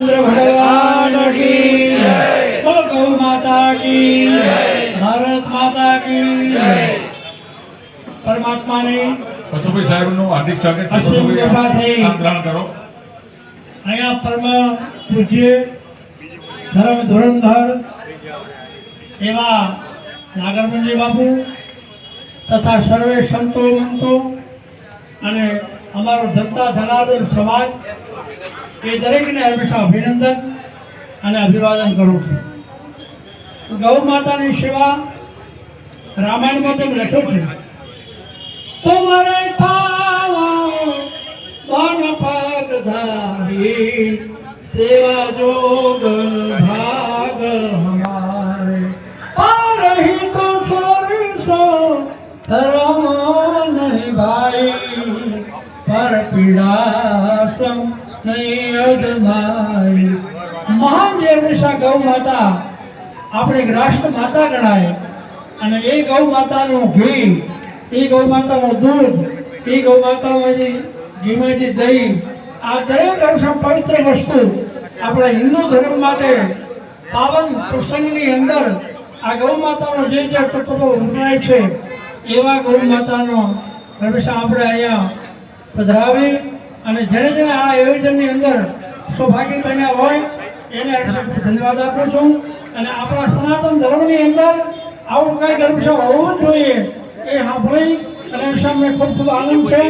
ભગવાન કી ગૌ માતા કી ભારત માતા કી જય. પરમાત્માની પતુભાઈ સાહેબનું હાર્દિક સ્વાગત છે. પતુભાઈ કરો. અહીંયા પરમ પૂજ્ય ધર્મ ધોરણધર એવા નાગરમંજી બાપુ તથા સર્વે સંતો મંતો અને અમારો ધંધા ધનાદર સમાજ એ દરેકને હંમેશા અભિનંદન અને અભિવાદન કરું છું. ગૌ માતાની સેવા રામાયણમાં તેમ લખ્યું છે. તમારે પાવા મન પગ સેવા જો ભાગ હમારે. પારહી તો ધર્મ નહીં ભાઈ, પર પીડાસમ નહીં અજમાઈ મહાન જે હંમેશા ગૌ આપણે એક રાષ્ટ્ર માતા ગણાય. અને એ ગૌ માતાનું ઘી, એ ગૌ માતાનું દૂધ, એ ગૌ માતામાંથી ઘીમાંથી દહીં. આ દરેક અંશ પવિત્ર વસ્તુ આપણા હિન્દુ ધર્મ માટે પાવન પ્રસંગની અંદર આ ગૌ માતાનો જે જે તત્વો વપરાય છે, એવા ગૌ માતાનો હંમેશા આપણે અહીંયા પધરાવી અને જેને જેને આ આયોજનની અંદર સૌભાગ્ય બન્યા હોય, એને ધન્યવાદ આપું છું. અને આપણા સનાતન ધર્મની અંદર આવું કંઈક હંમેશા હોવું જોઈએ. એ સાંભળી અને સામે ખૂબ ખૂબ આનંદ છે.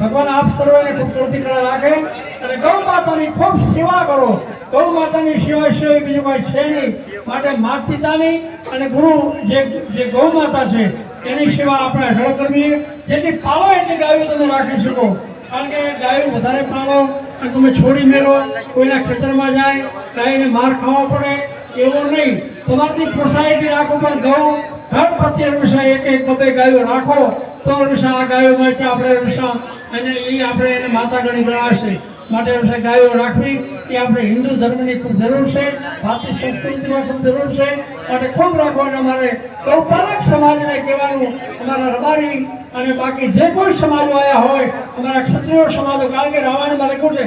ભગવાન આપ સર્વને ખૂબ પ્રતિક્રિયા રાખે. અને ગૌ માતાની ખૂબ સેવા કરો. ગૌ માતાની સેવા સિવાય બીજું કોઈ છે નહીં. માટે માતા પિતાની અને ગુરુ જે જે ગૌ માતા છે એની સેવા આપણે અઢળ કરવી. જેથી પાવો એટલી ગાયો તમે રાખી શકો. કારણ કે ગાયો વધારે પાલો અને તમે છોડી મેળવો, કોઈના ખેતરમાં જાય, ગાયને માર ખાવા પડે, એવું નહીં. તમારી સોસાયટી રાખો પણ ગૌ ઘર પ્રત્યે હંમેશા એક એક બબે ગાયો રાખો, તો હંમેશા આ ગાયો માટે આપણે હંમેશા અને એ આપણે એને માતા ગણી ગણાશે માટે ગાયો રાખવી, એ આપણે હિન્દુ ધર્મની ખૂબ જરૂર છે, ભારતીય સંસ્કૃતિમાં ખૂબ જરૂર છે. માટે ખૂબ રાખવાનું અમારે ગૌપાલક સમાજને કહેવાનું અમારા રબારી અને બાકી જે કોઈ સમાજો આવ્યા હોય, અમારા ક્ષત્રિય સમાજો કારણ કે રામાયણમાં લખ્યું છે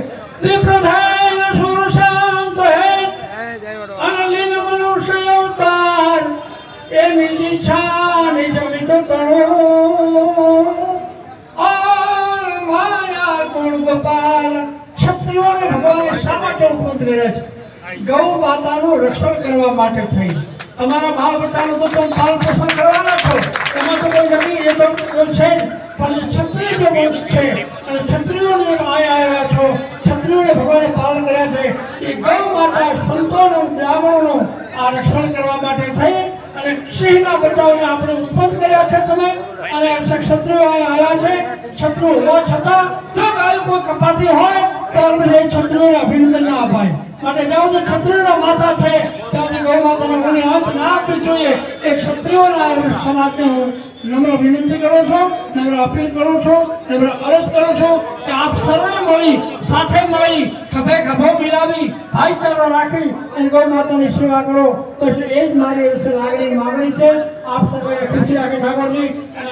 ગોપાલ ક્ષત્રિયોને ભગવાને શા માટે ઉત્પન્ન કર્યા છે? ગૌ માતાનું રક્ષણ કરવા માટે થઈ તમારા બાળ બચ્ચાનું તો તમે પાલન પોષણ કરવાના છો. એમાં તો કોઈ જમીન, એ તો છે પણ ક્ષત્રિય જે વંશ છે, અને ક્ષત્રિયોને આવ્યા છો, ક્ષત્રિયોને ભગવાને પાલન કર્યા છે, એ ગૌ માતા સંતોનું, બ્રાહ્મણોનું આ રક્ષણ કરવા માટે થઈ અને સિંહના બચાવને આપણે ઉત્પન્ન કર્યા છે તમે. અને ક્ષત્રિયો આવ્યા છે. શત્રુ હોવા છતાં જો ગાયો કોઈ કપાતી હોય તો આપણે એ અભિનંદન ના અપાય. માટે જ્યાં સુધી ક્ષત્રિયોના માતા છે, ત્યાં સુધી ગૌ માતાને ગુણી અંત ના આપવી જોઈએ. એ ક્ષત્રિયોના સમાજને હું નમ્ર વિનંતી કરું છું, નમ્ર અપીલ કરું છું, નમ્ર અરજ કરું છું કે આપ સર્વે મળી, સાથે મળી, ખભે ખભો મિલાવી, ભાઈચારો રાખી અને ગૌ માતાની સેવા કરો. તો એ જ મારી લાગણી માગણી છે. આપ સર્વે ખુશી રાખે ઠાકોરજી. અને